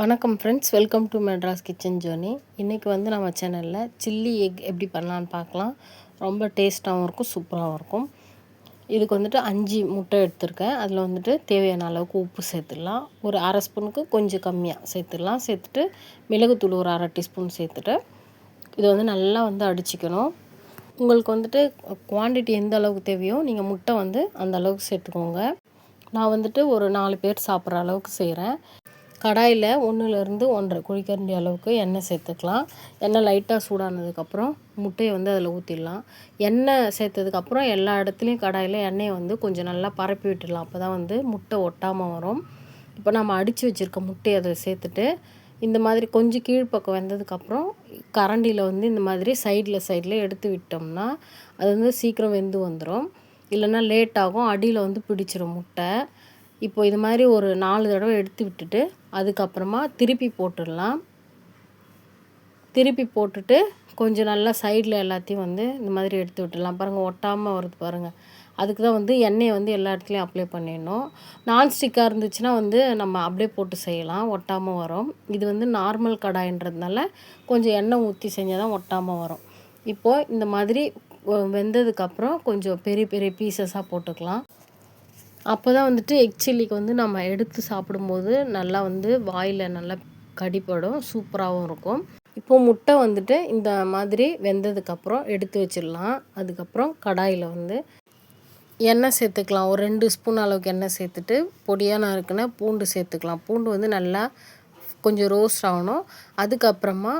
வணக்கம் friends welcome to Madras kitchen ஜோனி இன்றைக்கி வந்து நம்ம சேனலில் சில்லி எக் எப்படி பண்ணலான்னு பார்க்கலாம். ரொம்ப டேஸ்ட்டாகவும் இருக்கும் சூப்பராகவும் இருக்கும். இதுக்கு வந்துட்டு அஞ்சு முட்டை எடுத்திருக்கேன். அதில் வந்துட்டு தேவையான அளவுக்கு உப்பு சேர்த்துடலாம். ஒரு அரை ஸ்பூனுக்கு கொஞ்சம் கம்மியாக சேர்த்துடலாம். சேர்த்துட்டு மிளகுத்தூள் ஒரு அரை டீஸ்பூன் சேர்த்துட்டு இதை வந்து நல்லா வந்து அடிச்சிக்கணும். உங்களுக்கு வந்துட்டு குவான்டிட்டி எந்த அளவுக்கு தேவையோ நீங்கள் முட்டை வந்து அந்த அளவுக்கு சேர்த்துக்கோங்க. நான் வந்துட்டு ஒரு நாலு பேர் சாப்பிட்ற அளவுக்கு செய்கிறேன் கடாயில் ஒன்றுலேருந்து ஒன்றரை குழிக்கரண்டி அளவுக்கு எண்ணெய் சேர்த்துக்கலாம். எண்ணெய் லைட்டாக சூடானதுக்கப்புறம் முட்டையை வந்து அதில் ஊற்றிடலாம் எண்ணெய் சேர்த்ததுக்கப்புறம் எல்லா இடத்துலையும் கடாயில் எண்ணெயை வந்து கொஞ்சம் நல்லா பரப்பி விட்டுடலாம். அப்போ தான் வந்து முட்டை ஒட்டாமல் வரும். இப்போ நம்ம அடித்து வச்சுருக்க முட்டையை அதை சேர்த்துட்டு இந்த மாதிரி கொஞ்சம் கீழ்ப்பக்கம் வெந்ததுக்கப்புறம் கரண்டியில் வந்து இந்த மாதிரி சைடில் சைடில் எடுத்து விட்டோம்னா அது வந்து சீக்கிரம் வெந்து வந்துடும் இல்லைன்னா லேட் ஆகும். அடியில் வந்து பிடிச்சிரும் முட்டை. இப்போ இது மாதிரி ஒரு நாலு தடவை எடுத்து விட்டுட்டு அதுக்கப்புறமா திருப்பி போட்டுடலாம். திருப்பி போட்டுட்டு கொஞ்சம் நல்லா சைடில் எல்லாத்தையும் வந்து இந்த மாதிரி எடுத்து விட்டுடலாம். பாருங்கள் ஒட்டாமல் வருது பாருங்கள் அதுக்கு தான் வந்து எண்ணெயை வந்து எல்லா இடத்துலையும் அப்ளை பண்ணிடணும். நான்ஸ்டிக்காக இருந்துச்சுன்னா வந்து நம்ம அப்படியே போட்டு செய்யலாம். ஒட்டாமல் வரும். இது வந்து நார்மல் கடாயின்றதுனால கொஞ்சம் எண்ணெய் ஊற்றி செஞ்சால் தான் ஒட்டாமல் வரும். இப்போது இந்த மாதிரி வெந்ததுக்கப்புறம் கொஞ்சம் பெரிய பெரிய பீசஸாக போட்டுக்கலாம். அப்போ தான் வந்துட்டு எக் சில்லிக்கு வந்து நம்ம எடுத்து சாப்பிடும்போது நல்லா வந்து வாயில் நல்லா கடிப்படும் சூப்பராகவும் இருக்கும். இப்போது முட்டை வந்துட்டு இந்த மாதிரி வெந்ததுக்கப்புறம் எடுத்து வச்சிடலாம். அதுக்கப்புறம் கடாயில் வந்து எண்ணெய் சேர்த்துக்கலாம். ஒரு ரெண்டு ஸ்பூன் அளவுக்கு எண்ணெய் சேர்த்துட்டு பொடியாக நறுக்குன பூண்டு சேர்த்துக்கலாம். பூண்டு வந்து நல்லா கொஞ்சம் ரோஸ்ட் ஆகணும். அதுக்கப்புறமா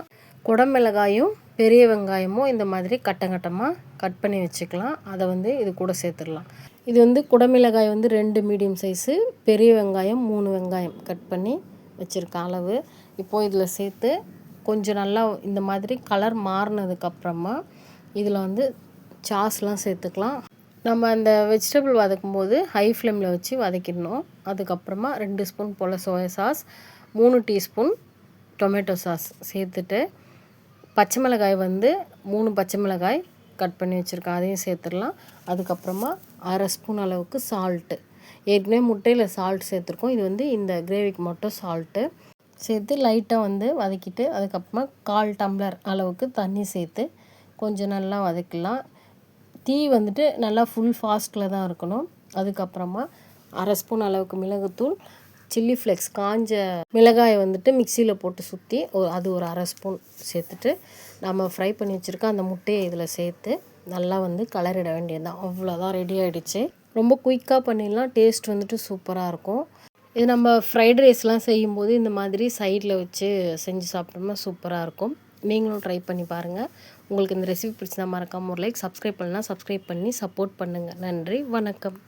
குடமிளகாயும் பெரிய வெங்காயமும் இந்த மாதிரி கட்டங்கட்டமாக கட் பண்ணி வச்சுக்கலாம். அதை வந்து இது கூட சேர்த்துடலாம். இது வந்து குடமிளகாய் வந்து ரெண்டு மீடியம் சைஸு பெரிய வெங்காயம் மூணு வெங்காயம் கட் பண்ணி வச்சுருக்கேன் அளவு. இப்போது இதில் சேர்த்து கொஞ்சம் நல்லா இந்த மாதிரி கலர் மாறினதுக்கப்புறமா இதில் வந்து சாஸ்லாம் சேர்த்துக்கலாம். நம்ம அந்த வெஜிடபிள் வதக்கும் போது ஹை ஃப்ளேமில் வச்சு வதக்கிடணும். அதுக்கப்புறமா ரெண்டு ஸ்பூன் போல் சோயா சாஸ் மூணு டீஸ்பூன் டொமேட்டோ சாஸ் சேர்த்துட்டு பச்சை மிளகாய் வந்து மூணு பச்சை மிளகாய் கட் பண்ணி வச்சுருக்கேன். அதையும் சேர்த்துடலாம். அதுக்கப்புறமா அரை ஸ்பூன் அளவுக்கு சால்ட்டு ஏற்கனவே முட்டையில் சால்ட் சேர்த்துருக்கோம். இது வந்து இந்த கிரேவிக்கு மட்டும் சால்ட்டு சேர்த்து லைட்டாக வந்து வதக்கிட்டு அதுக்கப்புறமா கால் டம்ளர் அளவுக்கு தண்ணி சேர்த்து கொஞ்சம் நல்லா வதக்கலாம். தீ வந்துட்டு நல்லா ஃபுல் ஃபாஸ்ட்டில் தான் இருக்கணும். அதுக்கப்புறமா அரை ஸ்பூன் அளவுக்கு மிளகுத்தூள் சில்லி ஃப்ளெக்ஸ் காஞ்ச மிளகாயை வந்துட்டு மிக்சியில் போட்டு சுற்றி அது ஒரு அரை ஸ்பூன் சேர்த்துட்டு நம்ம ஃப்ரை பண்ணி வச்சுருக்க அந்த முட்டையை இதில் சேர்த்து நல்லா வந்து கலரிட வேண்டியது தான் அவ்வளோதான் ரெடி ஆகிடுச்சு ரொம்ப குயிக்காக பண்ணிடலாம். டேஸ்ட் வந்துட்டு சூப்பராக இருக்கும். இது நம்ம ஃப்ரைட் ரைஸ்லாம் செய்யும்போது இந்த மாதிரி சைடில் வச்சு செஞ்சு சாப்பிட்டோம்னா சூப்பராக இருக்கும். நீங்களும் ட்ரை பண்ணி பாருங்கள் உங்களுக்கு இந்த ரெசிபி பிடிச்சா மறக்காமல் ஒரு லைக் சப்ஸ்கிரைப் பண்ணலாம். சப்ஸ்கிரைப் பண்ணி சப்போர்ட் பண்ணுங்கள் நன்றி. வணக்கம்.